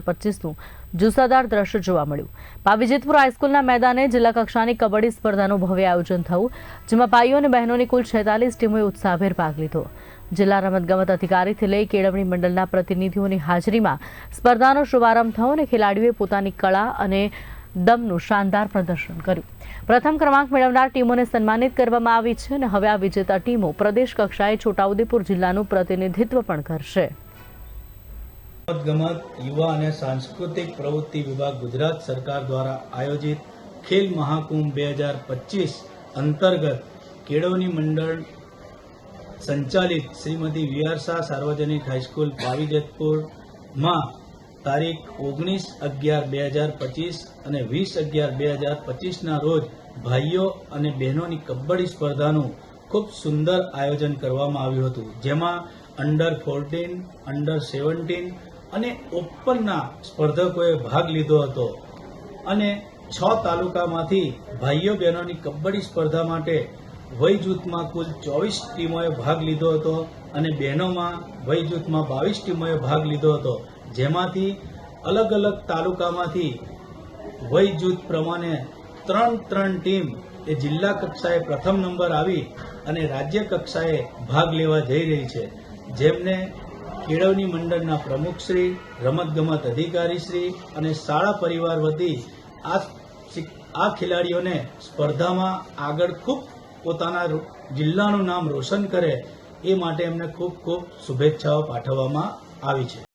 પચીસનું જુસ્સાદાર દ્રશ્ય જોવા મળ્યું. પાવીજેતપુર હાઈસ્કૂલના મેદાને જિલ્લા કક્ષાની કબડ્ડી સ્પર્ધાનું ભવ્ય આયોજન થયું, જેમાં ભાઈઓ અને બહેનોની કુલ છેતાલીસ ટીમોએ ઉત્સાહભેર ભાગ લીધો. જિલ્લા રમતગમત અધિકારીથી લઈ કેળવણી મંડળના પ્રતિનિધિઓની હાજરીમાં સ્પર્ધાનો શુભારંભ થયો અને ખેલાડીઓએ પોતાની કળા અને દમનું શાનદાર પ્રદર્શન કર્યું. પ્રથમ ક્રમાંક મેળવનાર ટીમોને સન્માનિત કરવામાં આવી છે અને હવે આ વિજેતા ટીમો પ્રદેશ કક્ષાએ છોટાઉદેપુર જિલ્લાનું પ્રતિનિધિત્વ પણ કરશે. રમતગમત, યુવા અને સાંસ્કૃતિક પ્રવૃત્તિ વિભાગ ગુજરાત સરકાર દ્વારા આયોજિત ખેલ મહાકુંભ બે હજાર પચીસ અંતર્ગત કેળવણી મંડળ સંચાલિત શ્રીમતી વી શાહ સાર્વજનિક હાઈસ્કૂલ પાવીજતપુરમાં તારીખ ઓગણીસ અગિયાર બે હજાર પચીસ અને વીસ અગિયાર બે હજાર પચીસના રોજ ભાઈઓ અને બહેનોની કબડ્ડી સ્પર્ધાનું ખૂબ સુંદર આયોજન કરવામાં આવ્યું હતું. જેમાં અંડર ફોર્ટીન અંડર સેવન્ટીન અને ઓપનના સ્પર્ધકોએ ભાગ લીધો હતો. અને છ તાલુકામાંથી ભાઈઓ બહેનોની કબડ્ડી સ્પર્ધા માટે વય જૂથમાં કુલ ચોવીસ ટીમોએ ભાગ લીધો હતો અને બહેનોમાં વય જૂથમાં બાવીસ ટીમોએ ભાગ લીધો હતો. જેમાંથી અલગ અલગ તાલુકામાંથી વય જૂથ પ્રમાણે ત્રણ ત્રણ ટીમ એ જિલ્લા કક્ષાએ પ્રથમ નંબર આવી અને રાજ્ય કક્ષાએ ભાગ લેવા જઈ રહી છે. જેમને કેળવણી મંડળના પ્રમુખશ્રી રમતગમત અધિકારીશ્રી અને શાળા પરિવાર વતી આ આ ખેલાડીઓને સ્પર્ધામાં આગળ ખૂબ પોતાના જિલ્લાનું નામ રોશન કરે એ માટે એમને ખૂબ ખૂબ શુભેચ્છાઓ પાઠવવામાં આવી છે.